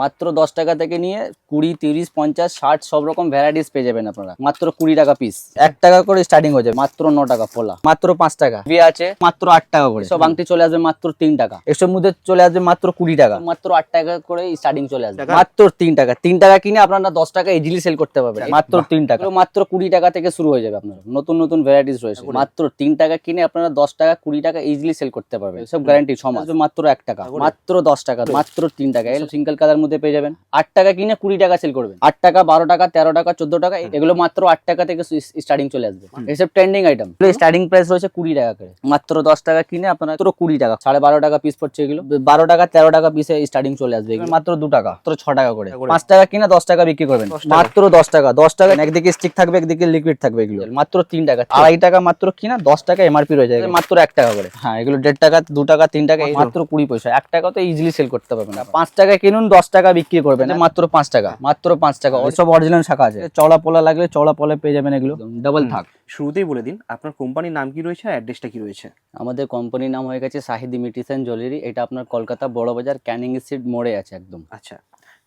মাত্র দশ টাকা থেকে নিয়ে কুড়ি তিরিশ পঞ্চাশ ষাট সব রকম ভ্যারাইটিস পেয়ে যাবেন আপনারা। মাত্র কুড়ি টাকা পিস এক টাকা করে স্টার্টিং হয়ে যাবে। মাত্র ন টাকা পোলা মাত্র পাঁচ টাকা। বিয়ে আছে মাত্র আট টাকা করে। সব আংটি চলে আসবে মাত্র তিন টাকা। এসব মধ্যে চলে আসবে মাত্র কুড়ি টাকা। মাত্র আট টাকা করে স্টার্টিং চলে আসবে। মাত্র তিন টাকা। তিন টাকা কিনে আপনারা দশ টাকা ইজিলি সেল করতে পারবেন। মাত্র তিন টাকা। মাত্র কুড়ি টাকা থেকে শুরু হয়ে যাবে আপনার। নতুন নতুন ভ্যারাইটিস রয়েছে। মাত্র তিন টাকা কিনে আপনারা দশ টাকা কুড়ি টাকা ইজিলি সেল করতে পারবেন। সব গ্যারান্টি ছ সমাজ মাত্র এক টাকা। মাত্র দশ টাকা। মাত্র তিন টাকা। সিঙ্গেল কালার মধ্যে পেয়ে যাবেন। আট টাকা কিনে কুড়ি টাকা সেল করবেন। আট টাকা বারো টাকা তেরো টাকা চোদ্দ টাকা এগুলো মাত্র আট টাকা থেকে স্টার্টিং চলে আসবে। এসব ট্রেন্ডিং আইটেম স্টার্টিং প্রাইস রয়েছে কুড়ি টাকা করে। মাত্র দশ টাকা কিনে আপনারা মাত্র কুড়ি টাকা। সাড়ে বারো টাকা পিস পড়ছে এগুলো। বারো টাকা তেরো টাকা পিসে স্টার্টিং চলে আসবে। মাত্র দু টাকা মাত্র ছ টাকা করে। পাঁচ টাকা কিনে দশ টাকা বিক্রি করবেন। মাত্র দশ টাকা দশ টাকা একদিকে স্টিক থাকবে একদিকে লিকুইড থাকবে এগুলো। মাত্র তিন টাকা আড়াই টাকা মাত্র কিনা দশ টাকা এমআরপি রয়ে যায় মাত্র এক টাকা করে। হ্যাঁ এগুলো দেড় টাকা দু টাকা তিন টাকা মাত্র কুড়ি পয়সা। এক টাকা তো ইজিলি সেল করতে পারবেন পাঁচ টাকা কিনুন দশ টাকা বিক্রি করবেন। মাত্র পাঁচ টাকা মাত্র পাঁচ টাকা। সব অরিজিনাল শাখা আছে। চড়া পোলা লাগলে চড়া পোলা পেয়ে যাবেন এগুলো। ডাবল থাক। শুরুতেই বলে দিন আপনার কোম্পানির নাম কি রয়েছে আর অ্যাড্রেসটা কি রয়েছে? আমাদের কোম্পানির নাম হয়ে গেছে সাহিদি মিটিস অ্যান্ড জুয়েলারি এটা আপনার কলকাতা বড় বাজার ক্যানিং স্ট্রিট মোড়ে আছে একদম। আচ্ছা।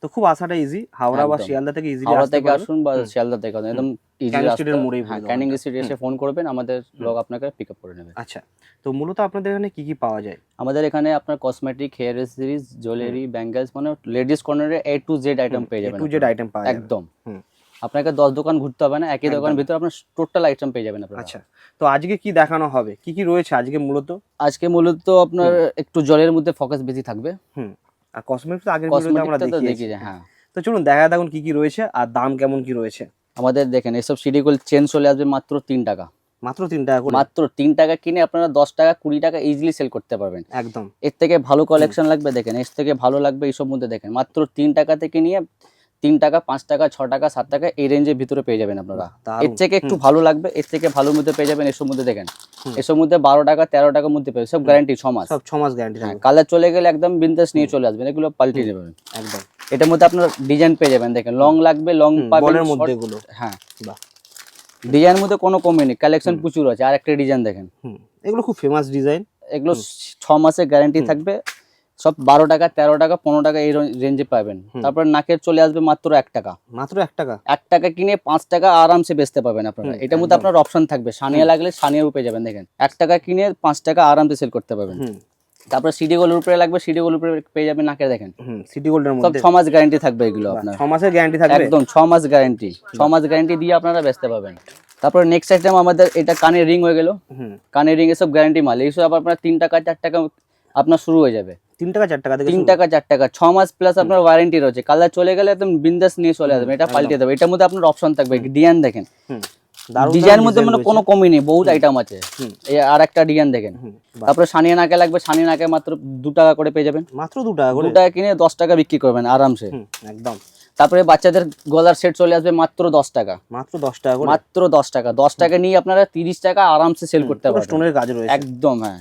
তো খুব আসাটা ইজি হাওড়া বা শিয়ালদা থেকে ইজিলি হাওড়া থেকে আসুন বা শিয়ালদা থেকে একদম ইজি মোড়েই হ্যাঁ ক্যানিং স্ট্রিট এসে ফোন করবেন আমাদের লোক আপনাকে পিক আপ করে নেবে। আচ্ছা তো মূলত আপনাদের এখানে কি কি পাওয়া যায়? আমাদের এখানে আপনার cosmetic hair accessories jewellery bangles মানে লেডিস কর্নারে এ টু জেড আইটেম পেয়ে যাবেন টু জেড আইটেম পাওয়া যাবে। একদম। আপনাকে দশ দোকান ঘুরতে হবে না একই। দোকানের ভিতরে আপনার টোটাল আইটেম পেয়ে যাবেন আপনারা। আচ্ছা তো আজকে কি দেখানো হবে? কি কি রয়েছে আজকে মূলত? আজকে মূলত আপনার একটু জলের মধ্যে ফোকাস বেশি থাকবে। হুম। আর কসমেটিক্স আগের ভিডিওতে আমরা দেখিয়েছি। হ্যাঁ। তো চলুন দেখা দেখুন কি কি রয়েছে আর দাম কেমন কি রয়েছে। আমাদের দেখেন এসব সিডিগুল চেন চলে আসবে মাত্র তিন টাকা। মাত্র তিন টাকা করে? মাত্র তিন টাকা কিনে আপনারা দশ টাকা কুড়ি টাকা ইজিলি সেল করতে পারবেন। একদম। এর থেকে ভালো কালেকশন লাগবে দেখেন এর থেকে ভালো লাগবে এইসব মধ্যে দেখেন। মাত্র তিন টাকা থেকে নিয়ে তিন টাকা পাঁচ টাকা ছ টাকা সাত টাকা এই রেঞ্জের ভিতরে পেয়ে যাবেন আপনারা। এর থেকে একটু ভালো লাগবে এর থেকে ভালোর মধ্যে পেয়ে যাবেন এসব মধ্যে দেখেন। এসব মধ্যে বারো টাকা তেরো টাকার মধ্যে পেয়ে সব গ্যারান্টি ছ মাস। সব ছ মাস গ্যারান্টি হ্যাঁ কালার চলে গেলে একদম বিন্দাস নিয়ে চলে আসবেন এগুলো পাল্টে নেবেন একদম। এটার মধ্যে আপনার ডিজাইন পেয়ে যাবেন দেখেন লং লাগবে লং পাবেন মধ্যে এগুলো। হ্যাঁ। ডিজাইন মধ্যে কোনো কমে নেই কালেকশন প্রচুর আছে আর একটা ডিজাইন দেখেন এগুলো খুব ফেমাস ডিজাইন এগুলো ছ মাসের গ্যারান্টি থাকবে। সব বারো টাকা তেরো টাকা পনেরো টাকা এই রেঞ্জে পাবেন। তারপর নাকের চলে আসবে মাত্র এক টাকা। মাত্র এক টাকা? এক টাকা কিনে পাঁচ টাকা আরামসে বেচতে পাবেন আপনারা। এটার মধ্যে আপনার অপশন থাকবে। সানিয়া লাগলে সানিয়াও পেয়ে যাবেন দেখেন। এক টাকা কিনে পাঁচ টাকা আরামসে সেল করতে পারবেন। তারপর সিডি গোলের উপরে লাগবে সিডি গোলের উপরে পেয়ে যাবেন নাকের দেখেন। সিটি গোল্ডের সব মধ্যে। ছ মাস গ্যারান্টি থাকবে এগুলো আপনার। ছ মাসের গ্যারান্টি থাকবে? একদম ছ মাস গ্যারান্টি ছ মাস গ্যারান্টি দিয়ে আপনারা বেচতে পাবেন তারপর নেক্সট আইটেম আমাদের এটা কানের রিং হয়ে গেল। কানের রিং এসব গ্যারান্টি মাল। এইসব আবার আপনার তিন টাকা চার টাকা আপনার শুরু হয়ে যাবে। তিন টাকা চার টাকা তিন টাকা চার টাকা ছ মাস প্লাস আপনার ওয়ারেন্টি রয়েছে। কালার চলে গেলে একদম বিন্দাস নিয়ে চলে আসবে এটা পাল্টে দেবে। এটার মধ্যে আপনার অপশন থাকবে। ডিজাইন দেখেন। ডিজাইন মধ্যে মানে কোনো। কমই নেই বহুত আইটেম আছে। এই আর একটা ডিজাইন দেখেন তারপরে সানিয়া নাকে লাগবে সানিয়া নাকে মাত্র দু টাকা করে পেয়ে যাবেন। মাত্র দু টাকা করে? দু টাকা কিনে দশ টাকা বিক্রি করবেন আরামসে। একদম। তারপরে বাচ্চাদের গলার সেট চলে আসবে মাত্র দশ টাকা। মাত্র দশ টাকা মাত্র দশ টাকা। দশ টাকা নিয়ে আপনারা তিরিশ টাকা আরামসে সেল করতে পারবেন। স্টোনের কাজ রয়েছে। একদম হ্যাঁ।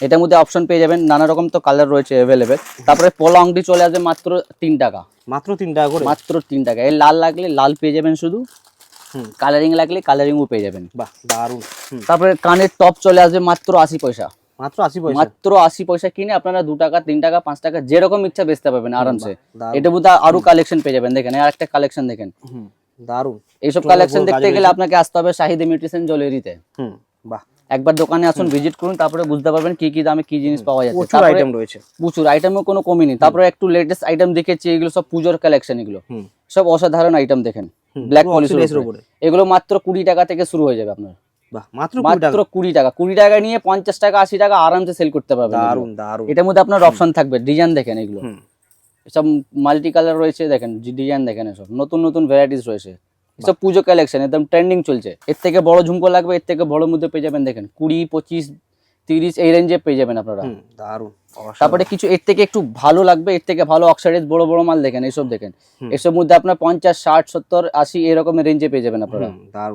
এটার মধ্যে অপশন পেয়ে যাবেন। নানা রকম তো কালার রয়েছে অ্যাভেলেবেল তারপরে পোলা আংটি চলে আসবে মাত্র তিন টাকা। মাত্র তিন টাকা করে? মাত্র তিন টাকা। এই লাল লাগলে লাল পেয়ে যাবেন শুধু। কালারিং লাগলে কালারিংও পেয়ে যাবেন। বাহ দারুণ। তারপরে কানের টপ চলে আসবে মাত্র আশি পয়সা। মাত্র আশি পয়সা? মাত্র আশি পয়সা কিনে আপনারা দু টাকা তিন টাকা পাঁচ টাকা যেরকম ইচ্ছা বেচতে পারবেন আরামসে। এটা মধ্যে আরও কালেকশন পেয়ে যাবেন। দেখেন আর একটা কালেকশন দেখেন। দারুণ। এইসব কালেকশন দেখতে গেলে আপনাকে আসতে হবে শাহিদ ইমিটেশন জুয়েলারিতে হুম বাহ। একবার দোকানে আসুন ভিজিট করুন তারপরে বুঝতে পারবেন কি কি দামে কি জিনিস পাওয়া যাচ্ছে। প্রচুর আইটেম রয়েছে। প্রচুর আইটেমও কোনো কমই নেই। তারপরে একটু লেটেস্ট আইটেম দেখেছি এগুলো সব পুজোর কালেকশন এগুলো। সব অসাধারণ আইটেম দেখেন। ব্ল্যাক পলিশের উপরে। এগুলো মাত্র কুড়ি টাকা থেকে শুরু হয়ে যাবে আপনার। মাত্র কুড়ি টাকা? কুড়ি টাকা। নিয়ে পঞ্চাশ টাকা আশি টাকা আরামসে সেল করতে পারবেন এটার মধ্যে আপনার অপশন থাকবে ডিজাইন দেখেন এগুলো। সব মাল্টি কালার রয়েছে দেখেন ডিজাইন দেখেন এসব। নতুন নতুন ভ্যারাইটিস রয়েছে। সব পুজো কালেকশন একদম ট্রেন্ডিং চলছে। এর থেকে বড় ঝুমকো লাগবে এর থেকে বড় মধ্যে পেয়ে যাবেন দেখেন কুড়ি পঁচিশ তিরিশ এই রেঞ্জে পেয়ে যাবেন আপনারা। দারুণ তারপরে কিছু এর থেকে একটু ভালো লাগবে এর থেকে ভালো অক্সাইডেজ বড় বড় মাল দেখেন এইসব দেখেন। এসব মধ্যে আপনার পঞ্চাশ ষাট সত্তর আশি এরকম রেঞ্জে পেয়ে যাবেন আপনারা।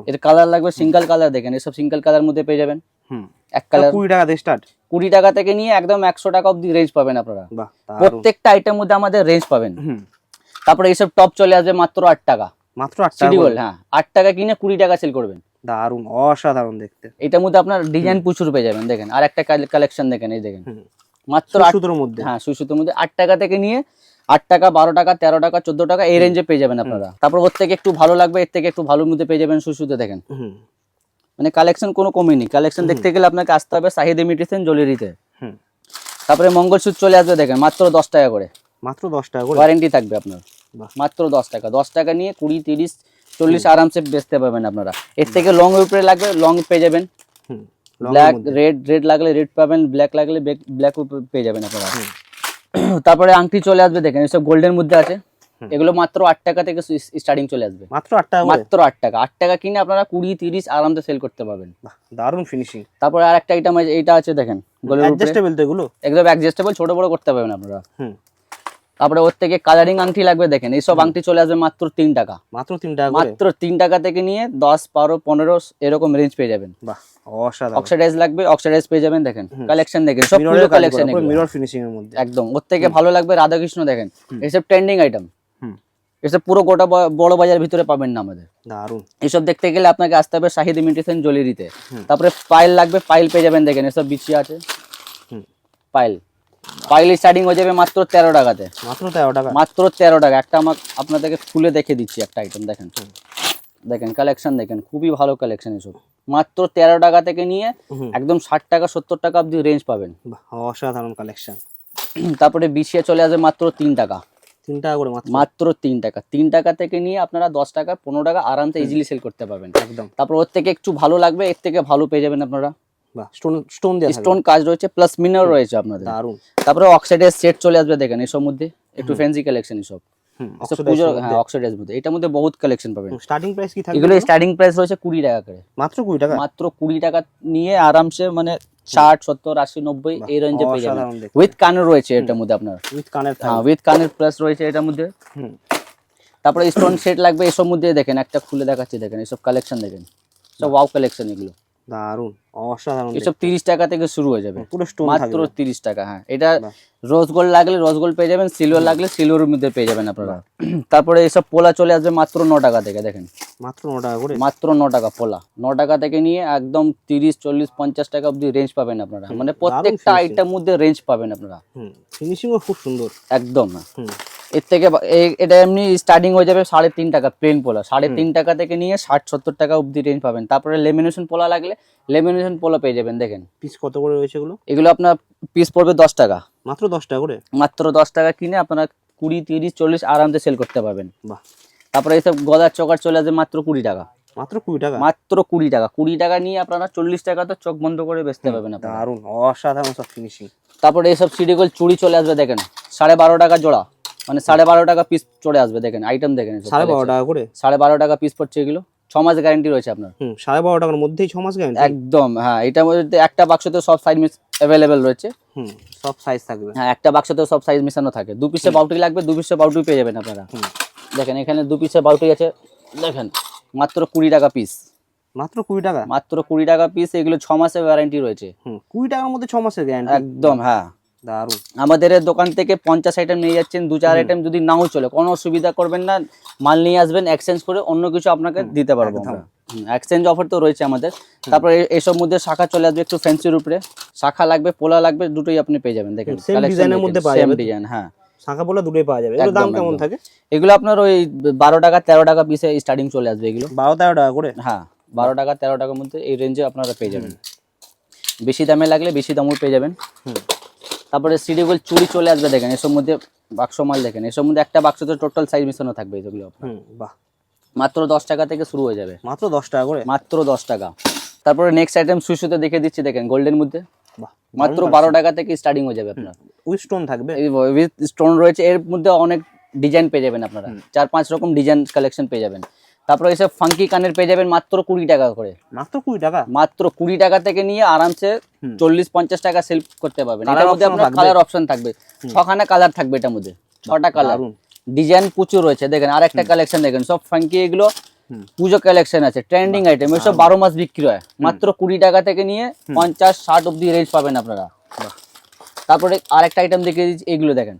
এর কালার লাগবে সিঙ্গেল কালার দেখেন এসব সিঙ্গেল কালার মধ্যে পেয়ে যাবেন। এক কালার কুড়ি টাকা দিয়ে স্টার্ট কুড়ি টাকা থেকে নিয়ে একদম একশো টাকা অব্দি রেঞ্জ পাবেন আপনারা। প্রত্যেকটা আইটেম মধ্যে আমাদের রেঞ্জ পাবেন। তারপরে এইসব টপ চলে আসবে মাত্র আট টাকা। মাত্র আট টাকা গোল্ড হ্যাঁ। আট টাকা কিনে কুড়ি টাকা সেল করবেন। দারুণ অসাধারণ দেখতে। এটার মধ্যে আপনার ডিজাইন প্রচুর পেয়ে যাবেন দেখেন। আর একটা কালেকশন দেখেন এই দেখেন। মাত্র সুতোর মধ্যে। হ্যাঁ সুসুতোর মধ্যে। আট টাকা থেকে নিয়ে আট টাকা বারো টাকা তেরো টাকা চোদ্দ টাকা এই রেঞ্জে পেয়ে যাবেন আপনারা। তারপর ওর থেকে একটু ভালো লাগবে এর থেকে একটু ভালোর মধ্যে পেয়ে যাবেন সুসুতে দেখেন। মানে কালেকশন কোনো কমেনি কালেকশন দেখতে গেলে আপনাকে আসতে হবে সাহিদ ইমিটেশন জুয়েলারিতে। তারপরে মঙ্গলসূত্র চলে আসবে দেখেন। মাত্র দশ টাকা করে। মাত্র দশ টাকা করে। ওয়ারেন্টি থাকবে আপনার। মাত্র দশ টাকা। দশ টাকা নিয়ে কুড়ি তিরিশ চল্লিশ আরামসে বেচতে পারবেন আপনারা। এর থেকে লং উপরে লাগবে লং পেয়ে যাবেন। ব্ল্যাক রেড রেড লাগলে রেড পাবেন ব্ল্যাক লাগলে ব্ল্যাক পেয়ে যাবেন আপনারা। তারপরে আংটি চলে আসবে দেখেন এসব গোল্ডের মধ্যে আছে। এগুলো মাত্র আট টাকা থেকে স্টার্টিং চলে আসবে। মাত্র আট টাকা মাত্র আট টাকা। আট টাকা কিনে আপনারা কুড়ি তিরিশ আরামসে সেল করতে পারবেন। দারুণ ফিনিশিং তারপরে আর একটা আইটেম আছে এইটা আছে দেখেন অ্যাডজাস্টেবল তো এগুলো? একদম অ্যাডজাস্টেবল ছোট বড় করতে পারবেন আপনারা। হুম। তারপরে ওর থেকে কালারিং আংটি লাগবে দেখেন এইসব আংটি চলে আসবে মাত্র তিন টাকা। মাত্র তিন টাকা মাত্র তিন টাকা থেকে নিয়ে দশ বারো পনেরো এরকম রেঞ্জ পেয়ে যাবেন। অক্সিডাইজ লাগবে অক্সিডাইজ পেয়ে যাবেন দেখেন কালেকশন দেখেন সব কালেকশন মিরর ফিনিশিং এর মধ্যে। একদম ওর থেকে ভালো লাগবে রাধাকৃষ্ণ দেখেন এসব ট্রেন্ডিং আইটেম এসব পুরো গোটা বড় বাজার ভিতরে পাবেন না আমাদের। এসব দেখতে গেলে আপনাকে আসতে হবে শাহিদ ইমিটেশন জুয়েলারিতে। তারপরে পাইল লাগবে পাইল পেয়ে যাবেন দেখেন এসব বিচি আছে। পাইল পাইল স্টার্টিং হয়ে যাবে মাত্র তেরো টাকাতে। মাত্র তেরো টাকা? মাত্র তেরো টাকা। একটা আমার আপনাদেরকে খুলে দেখে দিচ্ছি একটা আইটেম দেখেন। দেখেন কালেকশন দেখেন খুবই ভালো কালেকশন এসব। মাত্র তেরো টাকা থেকে নিয়ে একদম ষাট টাকা সত্তর টাকা অব্দি রেঞ্জ পাবেন। অসাধারণ কালেকশন তারপরে বিছিয়ে চলে আসবে মাত্র তিন টাকা। তিন টাকা করে মাত্র? তিন টাকা। তিন টাকা থেকে নিয়ে আপনারা দশ টাকা পনেরো টাকা আরামসে ইজিলি সেল করতে পারবেন। একদম। তারপর ওর থেকে একটু ভালো লাগবে এর থেকে ভালো পেয়ে যাবেন আপনারা। স্টোন স্টোন কাজ রয়েছে প্লাস মিনার রয়েছে আপনাদের। দারুণ। তারপরে অক্সাইডের সেট চলে আসবে দেখেন এসব মধ্যে একটু ফ্যান্সি কালেকশন এসব। হ্যাঁ অক্সাইডের মধ্যে। এটার মধ্যে বহুত কালেকশন পাবেন। স্টার্টিং প্রাইস কি থাকবে? এগুলো স্টার্টিং প্রাইস রয়েছে কুড়ি টাকা করে। মাত্র কুড়ি টাকা? মাত্র কুড়ি টাকা নিয়ে আরামসে মানে ষাট সত্তর আশি নব্বই এই রেঞ্জে পেয়ে যাবেন। উইথ কানের রয়েছে এটার মধ্যে আপনার। উইথ কানের হ্যাঁ উইথ কানের প্লাস রয়েছে এটার মধ্যে। হুম। তারপরে স্টোন সেট লাগবে এসব মধ্যে দেখেন একটা খুলে দেখাচ্ছি দেখেন এসব কালেকশন দেখেন। সব ওয়াও কালেকশন এগুলো। দারুণ অসাধারণ এসব তিরিশ টাকা থেকে শুরু হয়ে যাবে। পুরো স্টোন মাত্র তিরিশ টাকা হ্যাঁ। এটা। রোজ গোল্ড লাগলে রোজ গোল্ড পেয়ে যাবেন সিলভার লাগলে সিলভারের মধ্যে পেয়ে যাবেন আপনারা। তারপরে এসব পোলা চলে আসবে মাত্র ন টাকা থেকে দেখেন। মাত্র ন টাকা করে? মাত্র ন টাকা পোলা। ন টাকা থেকে নিয়ে একদম তিরিশ চল্লিশ পঞ্চাশ টাকা অব্দি রেঞ্জ পাবেন আপনারা। মানে প্রত্যেকটা। আইটেম মধ্যে রেঞ্জ পাবেন আপনারা। ফিনিশিংও খুব সুন্দর। একদম হ্যাঁ। এর থেকে এটা এমনি স্টার্টিং হয়ে যাবে সাড়ে তিন টাকা প্লেন পোলা। সাড়ে তিন টাকা থেকে নিয়ে ষাট সত্তর টাকা অব্দি রেঞ্জ পাবেন। তারপরে লেমিনেশন পোলা লাগলে লেমিনেশন পোলা পেয়ে যাবেন দেখেন। পিস কত করে রয়েছে এগুলো? এগুলো আপনার পিস পড়বে দশ টাকা। মাত্র দশ টাকা করে? মাত্র দশ টাকা কিনে আপনারা কুড়ি তিরিশ চল্লিশ আরামসে সেল করতে পারবেন। বাহ। তারপরে এইসব গদার চকার চলে আসবে মাত্র কুড়ি টাকা। মাত্র কুড়ি টাকা? মাত্র কুড়ি টাকা। কুড়ি টাকা নিয়ে আপনারা চল্লিশ টাকা তো চোখ বন্ধ করে বেচতে পারবেন দারুণ অসাধারণ সব ফিনিশিং তারপরে এইসব সিডিগোল চুড়ি চলে আসবে দেখেন। সাড়ে বারো টাকা জোড়া। মানে সাড়ে বারো টাকা পিস চলে আসবে দেখেন আইটেম দেখেন সাড়ে বারো টাকা করে? সাড়ে বারো টাকা পিস পড়ছে এগুলো ছ মাস গ্যারান্টি রয়েছে আপনার। সাড়ে বারো টাকার মধ্যেই ছ মাস গ্যারান্টি একদম হ্যাঁ এটার মধ্যে একটা বাক্সতে সব সাইজ মিস অ্যাভেলেবেল রয়েছে। হুম সব সাইজ থাকবে। হ্যাঁ একটা বাক্সতে সব সাইজ মিশানো থাকে। দু পিসে বাউটি লাগবে দু পিসে বাউটি পেয়ে যাবেন আপনারা। দেখেন এখানে দু পিসে বাউটি আছে দেখেন মাত্র কুড়ি টাকা পিস মাত্র কুড়ি টাকা? মাত্র কুড়ি টাকা পিস এগুলো ছ মাসের ওয়ারেন্টি রয়েছে। হুম কুড়ি টাকার মধ্যে ছ মাসের গ্যারান্টি একদম হ্যাঁ। আমাদের এর দোকান থেকে পঞ্চাশ আইটেম নিয়ে যাচ্ছেন দু চার আইটেম যদি নাও চলে কোনো অসুবিধা করবেন না মাল নিয়ে আসবেন এক্সচেঞ্জ করে অন্য কিছু আপনাকে দিতে পারব এক্সচেঞ্জ অফার তো রয়েছে আমাদের। তারপরে এসব মধ্যে শাখা চলে আসবে একটু ফ্যান্সির উপরে। শাখা লাগবে পোলা লাগবে দুটোই আপনি পেয়ে যাবেন দেখেন এর মধ্যে পাওয়া যাবে ডিজাইন হ্যাঁ। শাখা পোলা দুটোই পাওয়া যাবে। দাম কেমন থাকে? এগুলো আপনার ওই বারো টাকা তেরো টাকা পিসে স্টার্টিং চলে আসবে এগুলো। বারো তেরো টাকা করে? হ্যাঁ বারো টাকা তেরো টাকার মধ্যে এই রেঞ্জে আপনারা পেয়ে যাবেন। বেশি দামে লাগলে বেশি দামও পেয়ে যাবেন। তারপরে সিডিগুল চুড়ি চলে আসবে দেখেন এসব মধ্যে বাক্স মাল দেখেন এসব মধ্যে একটা বাক্সতে টোটাল সাইজ মিশানো থাকবে এগুলো। বাহ। মাত্র দশ টাকা থেকে শুরু হয়ে যাবে। মাত্র দশ টাকা করে? মাত্র দশ টাকা। তারপরে নেক্সট আইটেম সুইসুতে দেখে দিচ্ছি দেখেন গোল্ডের মধ্যে। বাহ মাত্র বারো টাকা থেকে স্টার্টিং হয়ে যাবে আপনার। উইথ স্টোন থাকবে? উইথ স্টোন রয়েছে এর মধ্যে অনেক ডিজাইন পেয়ে যাবেন আপনারা। চার পাঁচ রকম ডিজাইন কালেকশন পেয়ে যাবেন। তারপরে এসব ফাঙ্কি কানের পেয়ে যাবেন মাত্র কুড়ি টাকা করে। মাত্র কুড়ি টাকা? মাত্র কুড়ি টাকা থেকে নিয়ে আরামসে চল্লিশ পঞ্চাশ টাকা সেল করতে পারবেন। এটার মধ্যে আপনার কালার অপশন থাকবে। ছখানা কালার থাকবে এটার মধ্যে। ছটা কালার ডিজাইন প্রচুর রয়েছে দেখেন আর একটা কালেকশন দেখেন সব ফাঙ্কি এগুলো পুজো কালেকশন আছে ট্রেন্ডিং আইটেম এসব বারো মাস বিক্রি হয়। মাত্র কুড়ি টাকা থেকে নিয়ে পঞ্চাশ ষাট অব্দি রেঞ্জ পাবেন আপনারা। তারপরে আরেকটা আইটেম দেখিয়ে দিচ্ছি এগুলো দেখেন।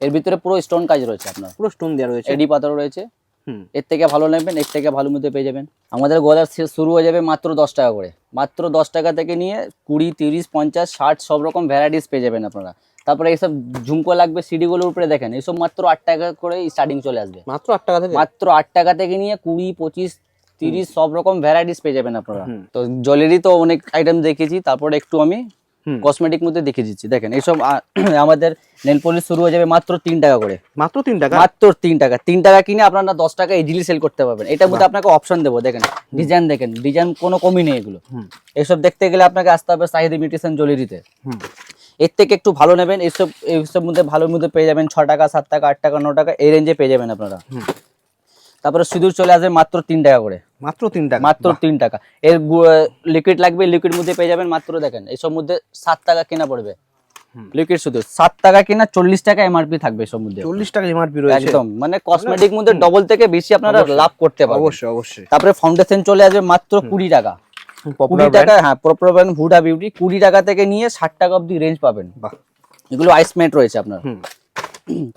এর ভিতরে পুরো স্টোন কাজ রয়েছে আপনার। পুরো স্টোন দেওয়া রয়েছে। এডি পাথর রয়েছে। এর থেকে ভালো নেবেন এর থেকে ভালো মধ্যে পেয়ে যাবেন। আমাদের গলার শুরু হয়ে যাবে মাত্র দশ টাকা করে। মাত্র দশ টাকা থেকে নিয়ে কুড়ি তিরিশ পঞ্চাশ ষাট সব রকম ভ্যারাইটিস পেয়ে যাবেন আপনারা। তারপরে এইসব ঝুমকো লাগবে সিডি গুলোর উপরে দেখেন এইসব মাত্র আট টাকা করে স্টার্টিং চলে আসবে। মাত্র আট টাকা থেকে? মাত্র আট টাকা থেকে নিয়ে কুড়ি পঁচিশ তিরিশ সব রকম ভ্যারাইটিস পেয়ে যাবেন আপনারা। তো জলেরই তো অনেক আইটেম দেখেছি তারপরে একটু আমি। কসমেটিক মধ্যে দেখে দিচ্ছি। দেখেন এইসব আমাদের নেল পলিশ শুরু হয়ে যাবে মাত্র তিন টাকা করে। মাত্র তিন টাকা? মাত্র তিন টাকা। তিন টাকা কিনে আপনারা দশ টাকা ইজিলি সেল করতে পারবেন। এটার মধ্যে আপনাকে অপশন দেবো। দেখেন ডিজাইন দেখেন। ডিজাইন কোনো কমই নেই এগুলো। এসব দেখতে গেলে আপনাকে আসতে হবে সাহিদ ইমিটেশন জুয়েলারিতে। এর থেকে একটু ভালো নেবেন। এইসব এইসব মধ্যে ভালোর মধ্যে পেয়ে যাবেন ছ টাকা সাত টাকা আট টাকা ন টাকা এই রেঞ্জে পেয়ে যাবেন আপনারা। তারপরে সিঁদুর চলে আসবে মাত্র তিন টাকা করে। মাত্র তিন টাকা? মাত্র তিন টাকা। এর লিকুইড লাগবে লিকুইড মধ্যে পেয়ে যাবেন মাত্র দেখেন এইসব মধ্যে সাত টাকা কেনা পড়বে। লিকুইড শুধু সাত টাকা কিনা চল্লিশ টাকা এমআরপি থাকবে এসব মধ্যে। চল্লিশ টাকা এমআরপি রয়েছে। একদম মানে কসমেটিক মধ্যে ডবল থেকে বেশি আপনারা লাভ করতে পারবেন। অবশ্যই অবশ্যই। তারপরে ফাউন্ডেশন চলে আসবে মাত্র কুড়ি টাকা। কুড়ি টাকা হ্যাঁ প্রপার ব্র্যান্ড হুডা বিউটি কুড়ি টাকা থেকে নিয়ে ষাট টাকা অব্দি রেঞ্জ পাবেন। বাহ। এগুলো আইস মেট রয়েছে আপনার।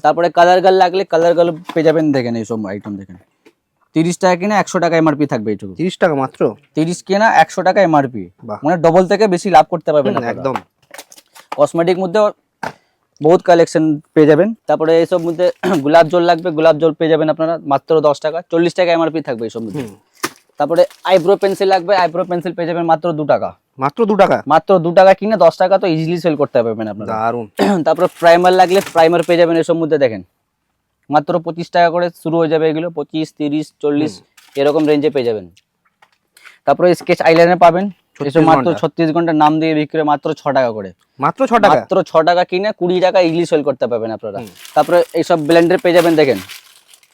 তারপরে কালার গাল লাগলে কালার গাল পেয়ে যাবেন দেখেন এইসব আইটেম দেখেন। তিরিশ টাকা কিনা একশো টাকা এমআরপি থাকবে এইটুকু। তিরিশ টাকা মাত্র? তিরিশ কিনা একশো টাকা এমআরপি। মানে ডবল থেকে বেশি লাভ করতে পারবেন একদম। কসমেটিক মধ্যে বহুত কালেকশন পেয়ে যাবেন। তারপরে এইসব মধ্যে গোলাপ জল লাগবে গোলাপ জল পেয়ে যাবেন আপনারা মাত্র দশ টাকা। চল্লিশ টাকা এমআরপি থাকবে এইসব মধ্যে। তারপরে আইব্রো পেন্সিল লাগবে আইব্রো পেন্সিল পেয়ে যাবেন মাত্র দু টাকা। মাত্র দু টাকা? মাত্র দু টাকা কিনে দশ টাকা তো ইজিলি সেল করতে পারবেন আপনারা। দারুণ তারপরে প্রাইমার লাগলে প্রাইমার পেয়ে যাবেন এসব মধ্যে দেখেন। মাত্র পঁচিশ টাকা করে শুরু হয়ে যাবে এগুলো। পঁচিশ তিরিশ চল্লিশ এরকম রেঞ্জে পেয়ে যাবেন। তারপরে স্কেচ আইলাইনার পাবেন। এসব মাত্র। ছত্রিশ ঘণ্টা নাম দিয়ে বিক্রি মাত্র ছ টাকা করে। মাত্র ছ টাকা? মাত্র ছ টাকা কিনে কুড়ি টাকা ইংলিশ সেল করতে পারবেন আপনারা। তারপরে এইসব ব্ল্যান্ডের পেয়ে যাবেন দেখেন।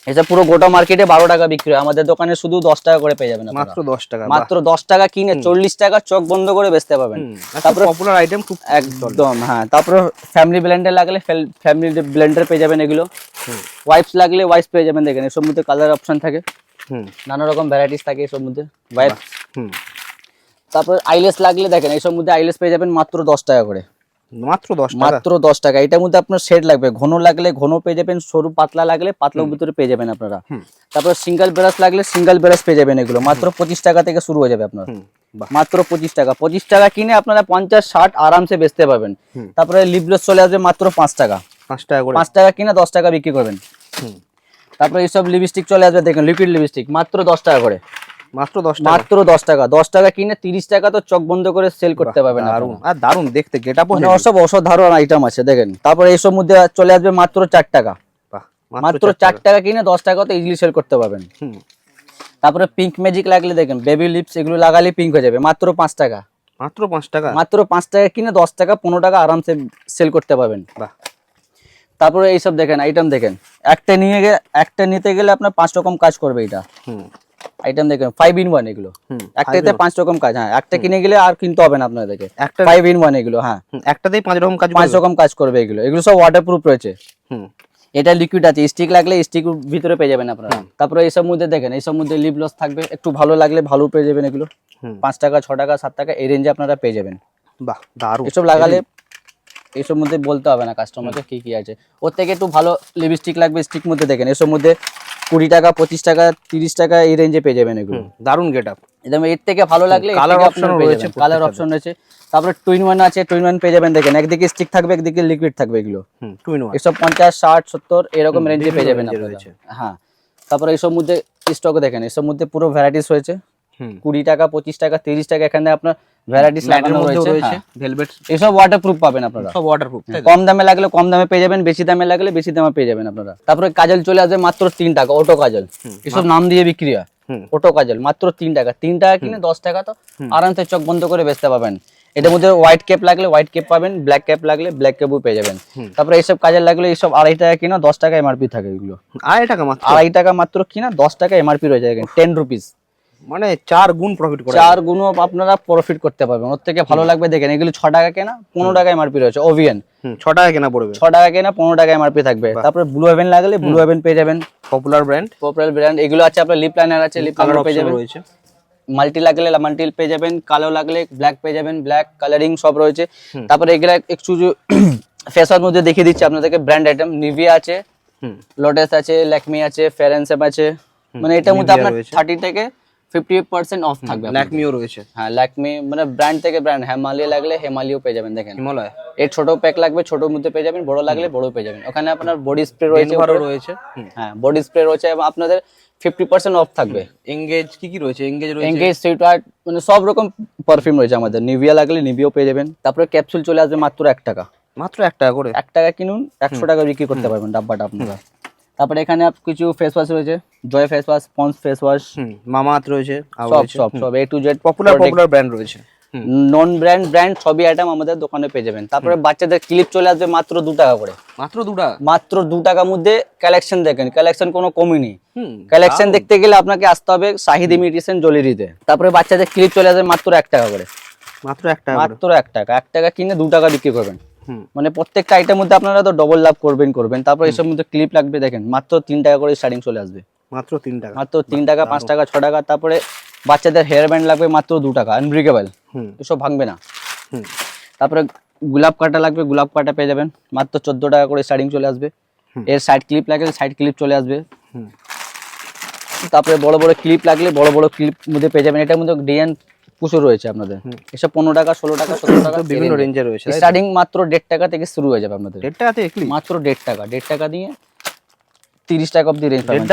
এসব পুরো গোটা মার্কেটে বারো টাকা বিক্রি হয়। আমাদের দোকানে শুধু দশ টাকা করে পেয়ে যাবেন। মাত্র দশ টাকা মাত্র দশ টাকা কিনে চল্লিশ টাকা চোখ বন্ধ করে বেচতে পাবেন তারপরে পপুলার আইটেম খুব একদম হ্যাঁ। তারপরে ফ্যামিলি ব্লেন্ডার লাগলে ফ্যামিলি ব্লেন্ডার পেয়ে যাবেন এগুলো। ওয়াইপস লাগলে ওয়াইপস পেয়ে যাবেন দেখেন এসব মধ্যে কালার অপশন থাকে। নানা রকম ভ্যারাইটিস থাকে এসব মধ্যে ওয়াইপ হুম। তারপর আইলেস লাগলে দেখেন এসব মধ্যে আইলেস পেয়ে যাবেন মাত্র দশ টাকা করে। মাত্র দশ মাত্র দশ টাকা। এটার মধ্যে আপনার শেড লাগবে। ঘন লাগলে ঘন পেয়ে যাবেন সরু পাতলা লাগলে পাতলার ভিতরে পেয়ে যাবেন আপনারা। তারপর সিঙ্গেল ব্রাশ লাগলে সিঙ্গেল ব্রাশ পেয়ে যাবেন এগুলো। মাত্র পঁচিশ টাকা থেকে শুরু হয়ে যাবে আপনার। মাত্র পঁচিশ টাকা। পঁচিশ টাকা কিনে আপনারা পঞ্চাশ ষাট আরামসে বেচতে পারবেন। তারপরে লিপগ্লস চলে আসবে মাত্র পাঁচ টাকা। পাঁচ টাকা পাঁচ টাকা কিনে দশ টাকা বিক্রি করবেন। তারপরে এইসব লিপস্টিক চলে আসবে দেখেন লিকুইড লিপস্টিক মাত্র দশ টাকা করে। মাত্র দশ টাকা। মাত্র দশ টাকা। দশ টাকা কিনে তিরিশ টাকা তো চোখ বন্ধ করে সেল করতে পারবেন দারুণ আর দারুণ দেখতে গেটআপ মানে ওসব অসাধারণ আইটেম আছে দেখেন। তারপরে এইসব মধ্যে চলে আসবে মাত্র চার টাকা। মাত্র চার টাকা। কিনে দশ টাকা তো ইজিলি সেল করতে পারবেন। তারপরে পিঙ্ক ম্যাজিক লাগলে দেখেন বেবি লিপস এগুলো লাগালে পিঙ্ক হয়ে যাবে। মাত্র পাঁচ টাকা। মাত্র পাঁচ টাকা? মাত্র পাঁচ টাকা কিনে দশ টাকা পনেরো টাকা আরামসে সেল করতে পারবেন। বাহ। তারপরে এইসব দেখেন আইটেম দেখেন। একটা নিয়ে একটা নিতে গেলে আপনার পাঁচ রকম কাজ করবে এটা। হুম। আইটেম দেখেন ফাইভ ইন ওয়ান এগুলো। একটাতে পাঁচ রকম কাজ হ্যাঁ একটা কিনে গেলে আর কিনতে হবে না আপনাদেরকে। একটা ফাইভ ইন ওয়ান এগুলো হ্যাঁ। একটাতেই পাঁচ রকম কাজ পাঁচ রকম কাজ করবে এগুলো। এগুলো সব ওয়াটারপ্রুফ রয়েছে। এটা লিকুইড আছে স্টিক লাগলে স্টিক ভিতরে পেয়ে যাবেন আপনারা। তারপরে এইসব মধ্যে দেখেন এইসব মধ্যে লিপ লস থাকবে একটু ভালো লাগলে ভালো পেয়ে যাবেন এগুলো। পাঁচ টাকা ছ টাকা সাত টাকা এই রেঞ্জে আপনারা পেয়ে যাবেন। বাহ দারুণ এসব লাগালে এসব মধ্যে বলতে হবে না কাস্টমারকে কি কি আছে। ওর থেকে একটু ভালো লিপস্টিক লাগবে স্টিক মধ্যে দেখেন এসব মধ্যে কুড়ি টাকা পঁচিশ টাকা তিরিশ টাকা এই রেঞ্জে পেয়ে যাবেন এগুলো। দারুণ গেট আপ একদম এর থেকে ভালো লাগলে কালার অপশন রয়েছে কালার অপশন রয়েছে। তারপরে টুইন ওয়ান আছে টুইন ওয়ান পেয়ে যাবেন দেখেন একদিকে স্টিক থাকবে একদিকে লিকুইড থাকবে এগুলো। হুম টু ইন ওয়ান এসব পঞ্চাশ ষাট সত্তর এরকম রেঞ্জে পেয়ে যাবেন। হ্যাঁ তারপরে এইসব মধ্যে স্টক দেখেন এসব মধ্যে পুরো ভ্যারাইটিস রয়েছে। কুড়ি টাকা পঁচিশ টাকা তিরিশ টাকা এখানে আপনার ভ্যারাইটিস লাগানো রয়েছে। রয়েছে হ্যাঁ। ভেলভেট এসব ওয়াটার প্রুফ পাবেন আপনারা। সব ওয়াটারপ্রুফ কম দামে লাগলে কম দামে পেয়ে যাবেন বেশি দামে লাগলে বেশি দামে পেয়ে যাবেন আপনারা। তারপরে কাজল চলে আসবে মাত্র তিন টাকা অটো কাজল। এসব নাম দিয়ে বিক্রি হয়। অটো কাজল মাত্র তিন টাকা। তিন টাকা কিনে দশ টাকা তো আরামসে চোখ বন্ধ করে বেচতে পাবেন। এটার মধ্যে হোয়াইট ক্যাপ লাগলে হোয়াইট ক্যাপ পাবেন ব্ল্যাক ক্যাপ লাগলে ব্ল্যাক ক্যাপও পেয়ে যাবেন। তারপরে এইসব কাজের লাগলে এইসব আড়াই টাকা কিনা দশ টাকা এমআরপি থাকে এগুলো। আড়াই টাকা মাত্র? আড়াই টাকা মাত্র কিনা দশ টাকা এমআরপি রয়ে যায় টেন রুপিস মানে চার গুণ প্রফিট করে চার গুণও আপনারা প্রফিট করতে পারবেন। ওর থেকে ভালো লাগবে দেখেন এগুলো ছ টাকা কেনা পনেরো টাকা এমআরপি রয়েছে ওভিএন হুম ছ টাকা কেনা পড়বে। ছ টাকা কেনা পনেরো টাকা এমআরপি থাকবে। তারপরে ব্লু হেভেন লাগলে ব্লু হেভেন পেয়ে যাবেন। পপুলার ব্র্যান্ড পপুলার ব্র্যান্ড এগুলো আছে আপনার লিপ লাইনার আছে লিপ লাইনার পেয়ে যাবেন। রয়েছে। মাল্টি লাগলে মাল্টি পেয়ে যাবেন কালো লাগলে ব্ল্যাক পেয়ে যাবেন ব্ল্যাক কালারিং সব রয়েছে। তারপরে এগুলা একটু ফেসার মধ্যে দেখিয়ে দিচ্ছি আপনাদেরকে ব্র্যান্ড আইটেম নিভিয়া আছে লোটাস আছে ল্যাকমি আছে ফেরেন্সেম আছে। মানে এটার মধ্যে আপনার থার্টি থেকে ফিফটি পার্সেন্ট অফ থাকবে ল্যাকমিও রয়েছে। হ্যাঁ ল্যাকমি মানে ব্র্যান্ড থেকে ব্র্যান্ড হিমালয় লাগলে হিমালয়ও পেয়ে যাবেন দেখেন। হিমালয়। এর ছোট প্যাক লাগবে ছোটোর মধ্যে পেয়ে যাবেন বড় লাগলে বড় পেয়ে যাবেন। ওখানে আপনার বডি স্প্রে রয়েছে রয়েছে। হ্যাঁ বডি স্প্রে রয়েছে এবং আপনাদের ফিফটি পার্সেন্ট অফ থাকবে। এঙ্গেজ কি কি রয়েছে? এঙ্গেজ রয়েছে? এঙ্গেজ সুইট আর্ট মানে সব রকম পারফিউম রয়েছে আমাদের। নিভিয়া লাগলে নিভিয়াও পেয়ে যাবেন। তারপরে ক্যাপসুল চলে আসবে মাত্র এক টাকা। মাত্র এক টাকা করে? এক টাকা কিনুন একশো টাকা বিক্রি করতে পারবেন ডাব্বাটা আপনারা। তারপরে এখানে কিছু ফেস ওয়াশ রয়েছে Joy face wash Pond's face wash মামাত রয়েছে সব সব সব A to Z popular popular brand রয়েছে নন ব্র্যান্ড ব্র্যান্ড সবই আইটেম আমাদের দোকানে পেয়ে যাবেন। তারপরে বাচ্চাদের ক্লিপ চলে আসবে মাত্র দু টাকা করে। মাত্র দুটা মাত্র দু টাকার মধ্যে কালেকশন দেখেন কালেকশন কোনো কমই নেই। কালেকশন দেখতে গেলে আপনাকে আসতে হবে শাহিদ ইমিটেশন জলিরিতে তারপরে বাচ্চাদের ক্লিপ চলে আসবে মাত্র এক টাকা করে। মাত্র এক টাকা মাত্র এক টাকা। এক টাকা কিনে দু টাকা বিক্রি করবেন। মানে প্রত্যেকটা আইটেম মধ্যে আপনারা তো ডবল লাভ করবেন করবেন। তারপর এসব মধ্যে ক্লিপ লাগবে দেখেন মাত্র তিন টাকা করে স্টার্টিং চলে আসবে। মাত্র তিন টাকা। মাত্র তিন টাকা পাঁচ টাকা ছ টাকা তারপরে বাচ্চাদের হেয়ার ব্যান্ড লাগবে মাত্র দু টাকা আনব্রেকেবল হুম। এসব ভাঙবে না। হুম। তারপরে গোলাপ কাটা লাগবে গোলাপ কাটা পেয়ে যাবেন। মাত্র চোদ্দ টাকা করে স্টার্টিং চলে আসবে। এর সাইড ক্লিপ লাগলে সাইড ক্লিপ চলে আসবে। হুম। তারপরে বড় বড় ক্লিপ লাগলে বড় বড় ক্লিপ মধ্যে পেয়ে যাবেন। এটার মধ্যে ডিজাইন প্রচুর রয়েছে আপনাদের। এসব পনেরো টাকা ষোলো টাকা সতেরো টাকা বিভিন্ন রেঞ্জে রয়েছে স্টার্টিং মাত্র দেড় টাকা থেকে শুরু হয়ে যাবে আপনাদের। দেড় টাকা থেকে মাত্র দেড় টাকা দেড় টাকা দিয়ে তিরিশ টাকা অব্দি রেঞ্জ পাবেন?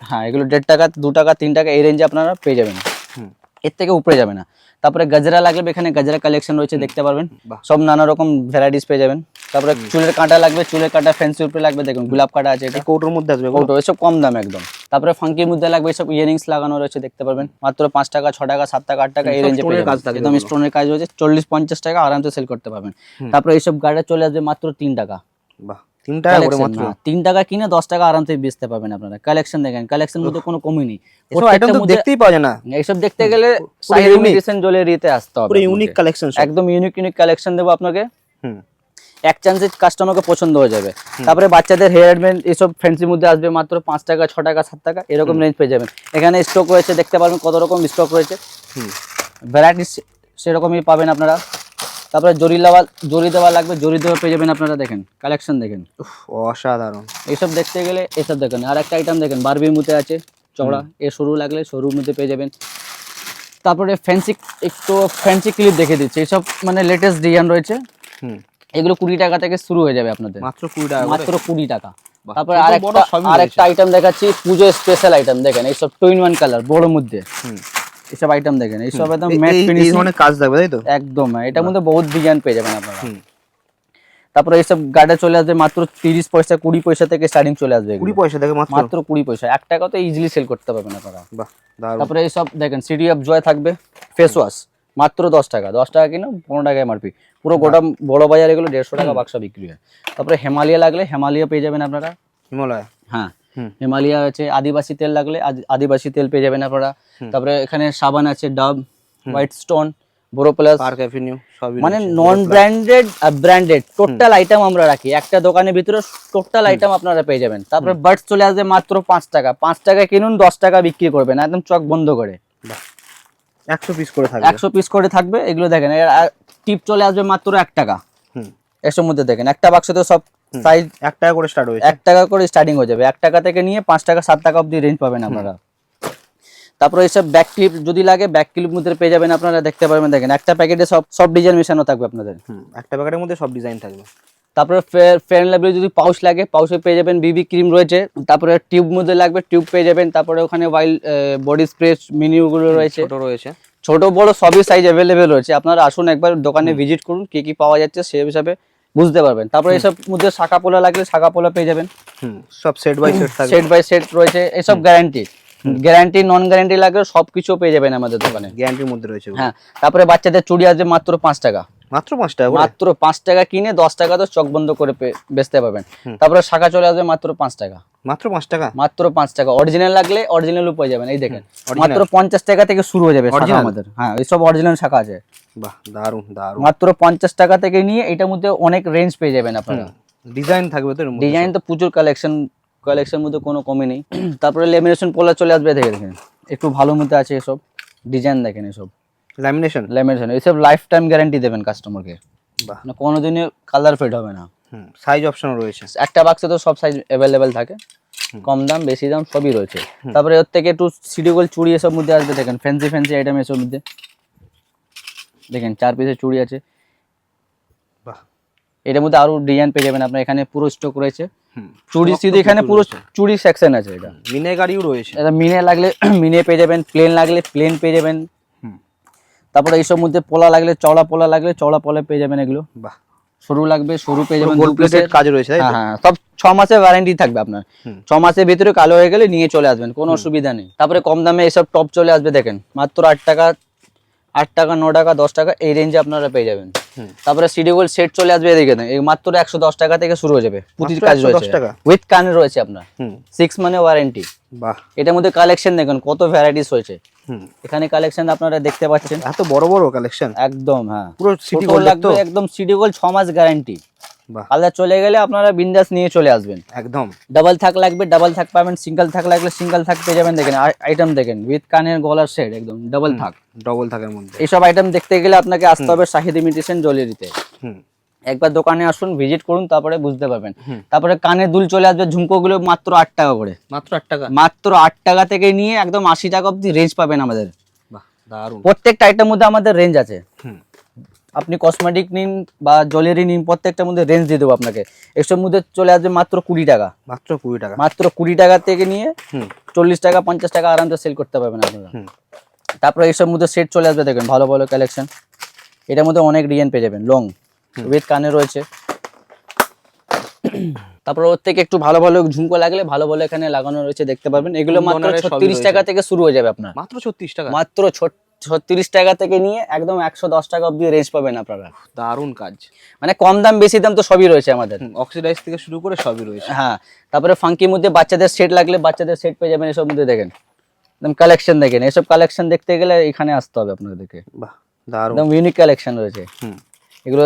হ্যাঁ এগুলো দেড় টাকা দু টাকা তিন টাকা এই রেঞ্জে আপনারা পেয়ে যাবেন। হুম। এর থেকে উপরে যাবে না। তারপরে গজরা লাগবে এখানে গজরা কালেকশন রয়েছে দেখতে পারবেন। সব নানা রকম ভ্যারাইটিস পেয়ে যাবেন। তারপরে চুলের কাঁটা লাগবে চুলের কাঁটা ফ্যান্সি উপরে লাগবে দেখুন গোলাপ কাঁটা আছে এটা। কৌটোর মধ্যে আসবে কৌটো এসব কম দাম একদম। তারপরে ফাঙ্কির মধ্যে লাগবে এসব ইয়ারিংস লাগানো রয়েছে দেখতে পারবেন। মাত্র পাঁচ টাকা ছ টাকা সাত টাকা আট টাকা এই রেঞ্জে কাজ থাকে একদম স্টোনের কাজ রয়েছে চল্লিশ পঞ্চাশ টাকা আরামসে সেল করতে পারবেন। তারপরে এইসব গাড়ি চলে আসবে মাত্র তিন টাকা। বাহ। তিন টাকা করে মাত্র? হ্যাঁ, তিন টাকা কিনে দশ টাকা আরামসে বেচতে পারবেন আপনারা। কালেকশন দেখেন কালেকশন মধ্যে কোনো কমই নেই। এসব আইটেম তো দেখতেই পাওয়া যায় না। এইসব দেখতে গেলে পুরো unique। জলে রিতে আসতে হবে পুরো ইউনিক কালেকশন একদম ইউনিক ইউনিক কালেকশন দেবো আপনাকে। হুম। এক চান্সে কাস্টমারকে পছন্দ হয়ে যাবে। তারপরে বাচ্চাদের হেয়ার ব্যান্ড এসব ফ্যান্সির মধ্যে আসবে মাত্র পাঁচ টাকা ছ টাকা সাত টাকা এরকম রেঞ্জ পেয়ে যাবেন। এখানে স্টক রয়েছে দেখতে পারবেন কত রকম স্টক রয়েছে। হুম। ভ্যারাইটিস সেরকমই পাবেন আপনারা। তারপরে জরি জরি দেওয়া লাগবে জরি দেওয়া পেয়ে যাবেন আপনারা দেখেন কালেকশন দেখেন। অসাধারণ। এইসব দেখতে গেলে এসব দেখেন আর একটা আইটেম দেখেন বারবির মধ্যে আছে চওড়া এ সরু লাগলে সরুর মধ্যে পেয়ে যাবেন। তারপরে ফ্যান্সি একটু ফ্যান্সি ক্লিপ দেখে দিচ্ছে এইসব মানে লেটেস্ট ডিজাইন রয়েছে। হুম। এগুলো কুড়ি টাকা থেকে শুরু হয়ে যাবে আপনাদের। মাত্র কুড়ি টাকা মাত্র কুড়ি টাকা। তারপরে আরেকটা আরেকটা আইটেম দেখাচ্ছি পুজো স্পেশাল আইটেম দেখেন এইসব টুইন ওয়ান কালার বড় মধ্যে হুম। এইসব আইটেম দেখেন এইসব একদম ম্যাট ফিনিশিং কাজ থাকবে তাই তো? একদম এটার মধ্যে বহুত ডিজাইন পেয়ে যাবেন আপনারা। তারপরে এইসব গাড়ি চলে আসবে মাত্র তিরিশ পয়সা কুড়ি পয়সা থেকে স্টার্টিং চলে আসবে কুড়ি পয়সা দেখে মাত্র? কুড়ি পয়সা। এক টাকা তো ইজিলি সেল করতে পারবেন আপনারা। তারপরে এইসব দেখেন সিটি অফ জয় থাকবে ফেস ওয়াশ মাত্র দশ টাকা। দশ টাকা কিনা পনেরো টাকা এমআরপি পুরো গোটা বড় বাজার এগুলো দেড়শো টাকা বাক্স বিক্রি হয়। তারপরে হেমালিয়া লাগলে হেমালিয়া পেয়ে যাবেন আপনারা। হিমালয়? হ্যাঁ। হিমালয়া আছে আদিবাসী তেল লাগলে আদিবাসী তেল পেয়ে যাবেন আপনারা। তারপরে এখানে সাবান আছে Dove white stone Boroplus. Park Avenue সবই মানে non branded branded total item আমরা রাখি। একটা দোকানের ভিতরে টোটাল আইটেম আপনারা পেয়ে যাবেন। তারপরে বার্ডস চলে আসবে মাত্র পাঁচ টাকা। পাঁচ টাকা কিনুন দশ টাকা বিক্রি করবেন। একদম চক বন্ধ করে। একশো পিস করে থাকবে। একশো পিস করে থাকবে এগুলো দেখেন। টিপ চলে আসবে মাত্র এক টাকা। এসব মধ্যে দেখেন। একটা বাক্স তো সব সাইজ এক টাকা করে স্টার্ট হয়েছে। এক টাকা করে স্টার্টিং হয়ে যাবে। এক টাকা থেকে নিয়ে পাঁচ টাকা সাত টাকা অবধি রেঞ্জ পাবেন আপনারা। তারপরে এইসব ব্যাক ক্লিপ যদি লাগে ব্যাক ক্লিপ মধ্যে পেয়ে যাবেন আপনারা দেখতে পারবেন দেখেন একটা প্যাকেটে সব সব ডিজাইন মেশানো থাকবে আপনাদের। একটা প্যাকেটের মধ্যে সব ডিজাইন থাকবে। তারপরে ফেয়ার লেভেল যদি পাউচ লাগে পাউচে পেয়ে যাবেন বিবি ক্রিম রয়েছে। তারপরে টিউব মধ্যে লাগবে টিউব পেয়ে যাবেন। তারপরে ওখানে ওয়াইল বডি স্প্রে মিনিগুলো রয়েছে। ছোট রয়েছে। ছোট বড় সবই সাইজ অ্যাভেলেবেল রয়েছে। আপনারা আসুন একবার দোকানে ভিজিট করুন কি কি পাওয়া যাচ্ছে সেই হিসাবে বুঝতে পারবেন। তারপরে এসব মধ্যে শাখা পোলা লাগলে শাখা পোলা পেয়ে যাবেন। হুম সব set by set set by set রয়েছে এসব গ্যারান্টি গ্যারান্টি নন গ্যারান্টি লাগলে সবকিছু পেয়ে যাবেন আমাদের দোকানে। গ্যারান্টির মধ্যে রয়েছে। হ্যাঁ তারপরে বাচ্চাদের চুড়ি আসবে মাত্র পাঁচ টাকা। মাত্র পাঁচ টাকা মাত্র পাঁচ টাকা কিনে দশ টাকা তো চক বন্ধ করে বেচতে পারবেন। তারপরে শাখা চলে আসবে মাত্র পাঁচ টাকা। মাত্র পাঁচ টাকা? মাত্র পাঁচ টাকা। অরিজিনাল লাগলে অরিজিনালও পেয়ে যাবেন। এই দেখেন মাত্র পঞ্চাশ টাকা থেকে শুরু হয়ে যাবে আমাদের। হ্যাঁ এইসব অরিজিনাল শাখা আছে। বাহ দারুণ দারুণ। মাত্র পঞ্চাশ টাকা থেকে নিয়ে এটার মধ্যে অনেক রেঞ্জ পেয়ে যাবেন আপনারা। ডিজাইন থাকবে তো ডিজাইন তো প্রচুর কালেকশন কালেকশন মধ্যে কোনো কমই নেই। তারপরে লেমিনেশন পোলা চলে আসবে দেখে দেখেন একটু ভালো মধ্যে আছে এসব। ডিজাইন দেখেন এসব। ল্যামিনেশন লেমিনেশন এসব লাইফ টাইম গ্যারান্টি দেবেন কাস্টমারকে বাহ। মানে কোনোদিনই কালার ফেড হবে না। হুম সাইজ অপশন রয়েছে। একটা বাক্সে তো সব সাইজ অ্যাভেলেবেল থাকে। কম দাম বেশি দাম সবই রয়েছে। তারপরে ওর থেকে একটু সিডিগোল চুড়ি এসব মধ্যে আসবে দেখেন ফ্যান্সি ফ্যান্সি আইটেম এসব মধ্যে। দেখেন চার পিসের চুড়ি আছে। বাহ। এটার মধ্যে আরও ডিজাইন পেয়ে যাবেন আপনার এখানে পুরো স্টক রয়েছে। হুম চুড়ি শুধু এখানে পুরো। চুড়ি সেকশন আছে এটা। মিনে গাড়িও রয়েছে। এটা মিনে লাগলে মিনে পেয়ে যাবেন প্লেন লাগলে প্লেন পেয়ে যাবেন। তারপরে এইসব মধ্যে পোলা লাগলে চওড়া পোলা লাগলে চওড়া পোলা পেয়ে যাবেন এগুলো। বাহ। সরু লাগবে সরু পেয়ে যাবেন গোল্ড প্লেটেড কাজ রয়েছে হ্যাঁ হ্যাঁ সব ছ মাসের ওয়ারেন্টি থাকবে আপনার। ছ মাসের ভিতরে কালো হয়ে গেলে নিয়ে চলে আসবেন কোনো অসুবিধা নেই। তারপরে কম দামে এসব টপ চলে আসবে দেখেন মাত্র আট টাকা আট টাকা ন টাকা দশ টাকা এই রেঞ্জে আপনারা পেয়ে যাবেন। তারপরে সিডি গোল সেট চলে আসবে এদিকে মাত্র একশো দশ টাকা থেকে শুরু হয়ে যাবে। প্রতিটি কাজ 110 রয়েছে। টাকা? উইথ কান রয়েছে আপনার। সিক্স মানে ওয়ারেন্টি বাহ। এটার মধ্যে কালেকশন দেখুন কত ভ্যারাইটিস হয়েছে এখানে কালেকশন আপনারা দেখতে পাচ্ছেন। এত বড় বড় কালেকশন একদম হ্যাঁ। পুরো সিডি গোল গোল্ড একদম সিডি গোল্ড ছ মাস গ্যারান্টি আলাদা চলে গেলে আপনারা বিন্দাস নিয়ে চলে আসবেন। একদম। ডাবল থাক লাগবে ডাবল থাক পাবেন সিঙ্গেল থাক লাগলে সিঙ্গেল থাক পেয়ে যাবেন দেখেন আইটেম দেখেন উইথ কানের গলার সেট একদম ডাবল থাক। ডবল থাকার মধ্যে। এইসব আইটেম দেখতে গেলে আপনাকে আসতে হবে শাহিদ ইমিটেশন জুয়েলারিতে হুম। একবার দোকানে আসুন ভিজিট করুন তারপরে বুঝতে পারবেন। তারপরে কানে দুল চলে আসবে ঝুমকোগুলো মাত্র আট টাকা করে। মাত্র আট টাকা? মাত্র আট টাকা থেকে নিয়ে একদম আশি টাকা অব্দি রেঞ্জ পাবেন আমাদের। প্রত্যেকটা আইটেম মধ্যে আমাদের রেঞ্জ আছে। হুম। আপনি কসমেটিক নিন বা জুয়েলারি নিন প্রত্যেকটার মধ্যে রেঞ্জ দিয়ে দেবো আপনাকে। এসব মধ্যে চলে আসবে মাত্র কুড়ি টাকা। মাত্র কুড়ি টাকা। মাত্র কুড়ি টাকা থেকে নিয়ে চল্লিশ টাকা পঞ্চাশ টাকা আরামসে সেল করতে পারবেন আপনারা। তারপরে এইসব মধ্যে সেট চলে আসবে দেখবেন ভালো ভালো কালেকশন এটার মধ্যে অনেক ডিজাইন পেয়ে যাবেন লং উইথ কানে রয়েছে। তারপর ওর থেকে একটু ভালো ভালো ঝুমকো লাগলে ভালো ভালো এখানে লাগানো রয়েছে দেখতে পাবেন এগুলো মাত্র কুন্দনের ছত্রিশ টাকা থেকে শুরু হয়ে যাবে আপনার। মাত্র ছত্রিশ টাকা? মাত্র ছত্রিশ টাকা থেকে নিয়ে একদম একশো দশ টাকা অব্দি রেঞ্জ পাবেন আপনারা। দারুণ কাজ। মানে কম দাম বেশি দাম তো সবই রয়েছে আমাদের। অক্সিডাইজ থেকে শুরু করে সবই রয়েছে। হ্যাঁ তারপরে ফাঙ্কির মধ্যে বাচ্চাদের সেট লাগলে বাচ্চাদের সেট পেয়ে যাবেন এসব মধ্যে দেখেন। একদম কালেকশন দেখেন। এসব কালেকশন দেখতে গেলে এখানে আসতে হবে আপনাদেরকে। একদম ইউনিক কালেকশন রয়েছে। এগুলো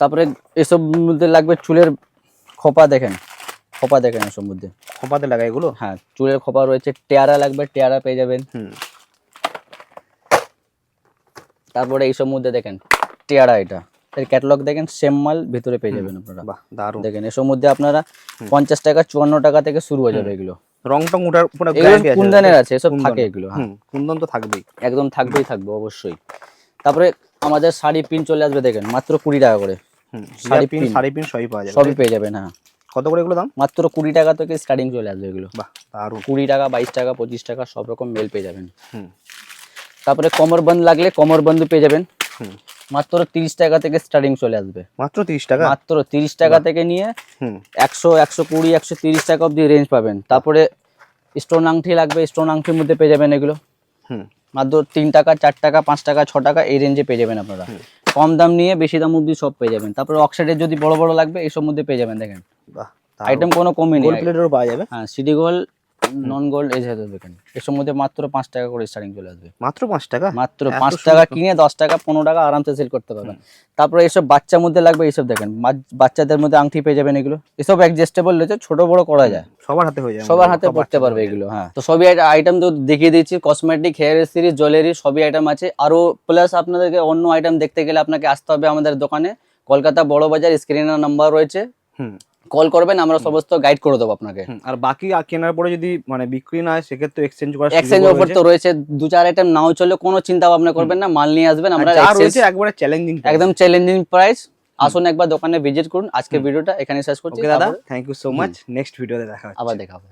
তারপরে এসব মধ্যে লাগবে চুলের খোপা দেখেন। খোপা দেখেন এসব মধ্যে। খোপাতে লাগা এগুলো? হ্যাঁ চুলের খোপা রয়েছে টেয়ারা লাগবে টেয়ারা পেয়ে যাবেন। তারপরে এইসব মধ্যে দেখেন টেয়ারা এটা। এর ক্যাটালগ দেখেন সেম মাল ভিতরে পেয়ে যাবেন আপনারা। বাহ দারুণ। দেখেন এসব মধ্যে আপনারা পঞ্চাশ টাকা চুয়ান্ন টাকা থেকে শুরু হয়ে যাবে এগুলো। রং টং গ্যারান্টি আছে কুন্দনের আছে এসব থাকে এগুলো হ্যাঁ। কুন্দন তো থাকবেই। একদম থাকবেই থাকবে অবশ্যই। তারপরে আমাদের শাড়ি পিন চলে আসবে দেখেন মাত্র কুড়ি টাকা করে। Sari pin pin. Sari pin সবই পাওয়া যাবে। সবই পেয়ে যাবেন হ্যাঁ। কত করে এগুলো দাম? মাত্র কুড়ি টাকা থেকে স্টার্টিং চলে আসবে এগুলো। বাহ দারুণ। কুড়ি টাকা বাইশ টাকা পঁচিশ টাকা সব রকম মেল পেয়ে যাবেন। হুম। তারপরে কমর বন্ধ লাগলে কমর বন্ধ পেয়ে যাবেন। হুম। মাত্র তিরিশ টাকা থেকে স্টার্টিং চলে আসবে। মাত্র তিরিশ টাকা? মাত্র তিরিশ টাকা থেকে নিয়ে একশো একশো কুড়ি একশো তিরিশ টাকা অব্দি রেঞ্জ পাবেন। তারপরে স্টোন আংটি লাগবে স্টোন আংটির মধ্যে পেয়ে যাবেন এগুলো। হুম। মাত্র তিন টাকা চার টাকা পাঁচ টাকা ছ টাকা এই রেঞ্জে পেয়ে যাবেন আপনারা। কম দাম নিয়ে বেশি দাম অব্দি সব পেয়ে যাবেন। তারপরে অক্সাইডের যদি বড় বড় লাগবে এইসব মধ্যে পেয়ে যাবেন দেখেন। বাহ আইটেম কোনো কমই নেই গোল্ড প্লেটেরও পাওয়া যাবে? হ্যাঁ সিটি গোল্ড নন গোল্ড এই জাতীয় দেখেন। এসব মধ্যে মাত্র পাঁচ টাকা করে স্টার্টিং চলে আসবে। মাত্র পাঁচ টাকা? মাত্র পাঁচ টাকা কিনে দশ টাকা পনেরো টাকা আরামসে সেল করতে পারবেন। তারপরে এসব বাচ্চার মধ্যে লাগবে এইসব দেখেন। বাচ্চাদের মধ্যে আংটি পেয়ে যাবেন এগুলো। এসব অ্যাডজাস্টেবল রয়েছে ছোট বড় করা যায়। সবার হাতে হয়ে যাবে সবার হাতে পড়তে পারবে এগুলো হ্যাঁ। তো সবই আইটেম তো দেখিয়ে দিচ্ছি কসমেটিক হেয়ার সিরিজ জুয়েলারি সবই আইটেম আছে। আরও প্লাস আপনাদেরকে অন্য আইটেম দেখতে গেলে আপনাকে আসতে হবে আমাদের দোকানে। কলকাতা বড় বাজার স্ক্রিনের নাম্বার রয়েছে। হুম। কল করবেন আমরা সমস্ত গাইড করে দেবো আপনাকে। আর বাকি কেনার পরে যদি মানে বিক্রি না হয় সেক্ষেত্রে এক্সচেঞ্জ করা এক্সচেঞ্জ অফার তো রয়েছে দু চার আইটেম নাও চলে কোনো চিন্তা ভাবনা করবেন না মাল নিয়ে আসবেন আমরা রয়েছে একবারে চ্যালেঞ্জিং একদম চ্যালেঞ্জিং প্রাইস আসুন একবার দোকানে ভিজিট করুন আজকে ভিডিওটা এখানে শেষ করছি ওকে দাদা thank you so much next ভিডিওতে দেখা হচ্ছে। আবার দেখা হবে।